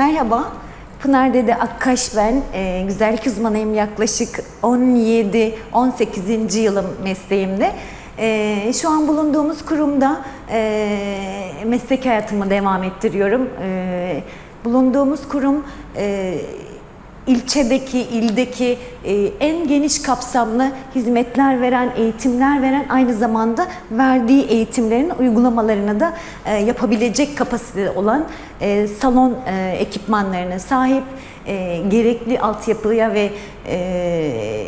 Merhaba, Pınar Dede Akkaş ben. Ee, güzellik uzmanıyım yaklaşık 17-18. yılım mesleğimde. Ee, şu an bulunduğumuz kurumda e, meslek hayatımı devam ettiriyorum. Ee, bulunduğumuz kurum e, ilçedeki, ildeki e, en geniş kapsamlı hizmetler veren, eğitimler veren aynı zamanda verdiği eğitimlerin uygulamalarını da e, yapabilecek kapasitede olan e, salon e, ekipmanlarına sahip, e, gerekli altyapıya ve e,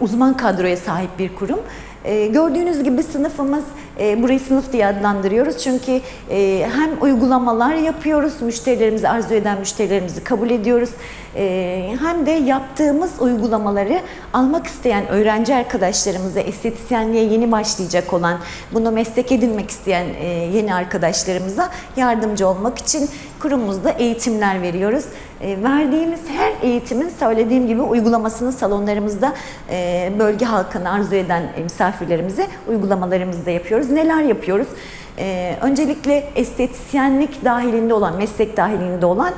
uzman kadroya sahip bir kurum. E, gördüğünüz gibi sınıfımız, e, burayı sınıf diye adlandırıyoruz çünkü e, hem uygulamalar yapıyoruz, müşterilerimizi arzu eden müşterilerimizi kabul ediyoruz. E, hem de yaptığımız uygulamaları almak isteyen öğrenci arkadaşlarımıza, estetisyenliğe yeni başlayacak olan, bunu meslek edinmek isteyen e, yeni arkadaşlarımıza yardımcı olmak için kurumumuzda eğitimler veriyoruz. E, verdiğimiz her eğitimin söylediğim gibi uygulamasını salonlarımızda e, bölge halkını arzu eden e, misafirlerimize uygulamalarımızda yapıyoruz. Neler yapıyoruz? Öncelikle estetisyenlik dahilinde olan, meslek dahilinde olan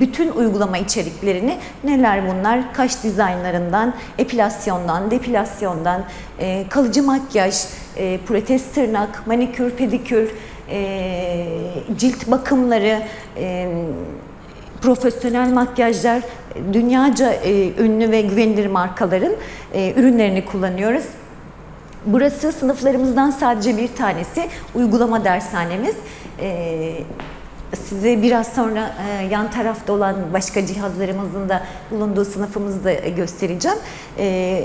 bütün uygulama içeriklerini neler bunlar? Kaş dizaynlarından, epilasyondan, depilasyondan, kalıcı makyaj, e, protez tırnak, manikür, pedikür, cilt bakımları, e, profesyonel makyajlar, dünyaca e, ünlü ve güvenilir markaların e, ürünlerini kullanıyoruz. Burası sınıflarımızdan sadece bir tanesi. Uygulama dershanemiz. E, size biraz sonra e, yan tarafta olan başka cihazlarımızın da bulunduğu sınıfımızı da göstereceğim. E,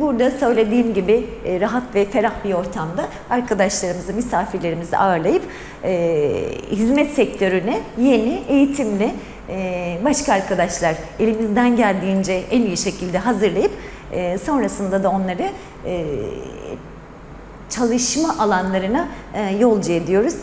burada söylediğim gibi e, rahat ve ferah bir ortamda arkadaşlarımızı, misafirlerimizi ağırlayıp e, hizmet sektörüne yeni, eğitimli e, başka arkadaşlar elimizden geldiğince en iyi şekilde hazırlayıp e, sonrasında da onları e, çalışma alanlarına e, yolcu ediyoruz.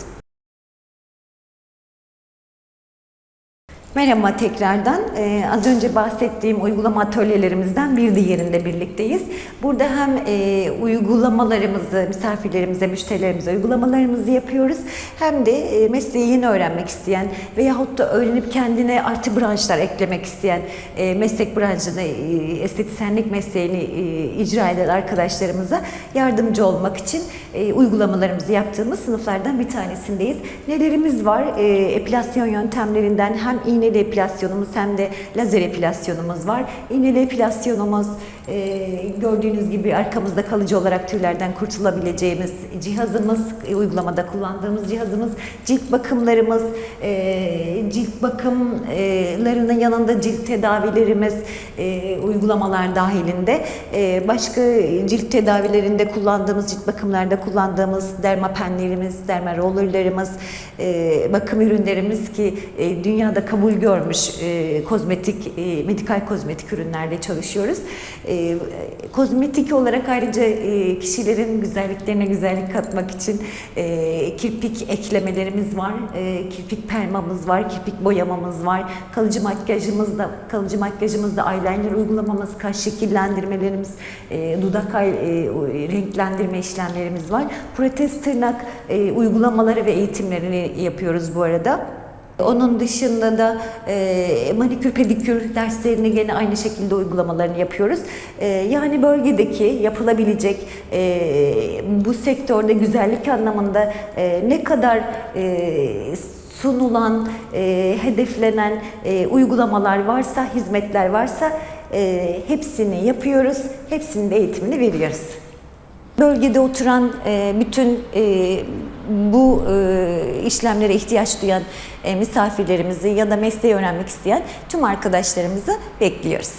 Merhaba tekrardan. Ee, az önce bahsettiğim uygulama atölyelerimizden bir diğerinde birlikteyiz. Burada hem e, uygulamalarımızı misafirlerimize, müşterilerimize uygulamalarımızı yapıyoruz. Hem de e, mesleği yeni öğrenmek isteyen veyahut da öğrenip kendine artı branşlar eklemek isteyen e, meslek branşını, e, estetisyenlik mesleğini e, icra eden arkadaşlarımıza yardımcı olmak için e, uygulamalarımızı yaptığımız sınıflardan bir tanesindeyiz. Nelerimiz var? E, epilasyon yöntemlerinden hem iğneli epilasyonumuz hem de lazer epilasyonumuz var. İğneli epilasyonumuz e, gördüğünüz gibi arkamızda kalıcı olarak tüylerden kurtulabileceğimiz cihazımız, e, uygulamada kullandığımız cihazımız, cilt bakımlarımız, e, cilt bakımlarının yanında cilt tedavilerimiz e, uygulamalar dahilinde. E, başka cilt tedavilerinde kullandığımız, cilt bakımlarda kullandığımız dermapenlerimiz, derma rollerlarımız, e, bakım ürünlerimiz ki e, dünyada kabul görmüş e, kozmetik, e, medikal kozmetik ürünlerde çalışıyoruz. E, kozmetik olarak ayrıca e, kişilerin güzelliklerine güzellik katmak için e, kirpik eklemelerimiz var, e, kirpik permamız var, kirpik boyamamız var, kalıcı makyajımız da, kalıcı makyajımızda eyeliner uygulamamız, kaş şekillendirmelerimiz, e, dudak ay, e, renklendirme işlemlerimiz var. Protez tırnak e, uygulamaları ve eğitimlerini yapıyoruz bu arada. Onun dışında da e, manikür pedikür derslerini gene aynı şekilde uygulamalarını yapıyoruz. E, yani bölgedeki yapılabilecek e, bu sektörde güzellik anlamında e, ne kadar e, sunulan, e, hedeflenen e, uygulamalar varsa, hizmetler varsa e, hepsini yapıyoruz, hepsinin de eğitimini veriyoruz. Bölgede oturan e, bütün e, bu e, işlemlere ihtiyaç duyan e, misafirlerimizi ya da mesleği öğrenmek isteyen tüm arkadaşlarımızı bekliyoruz.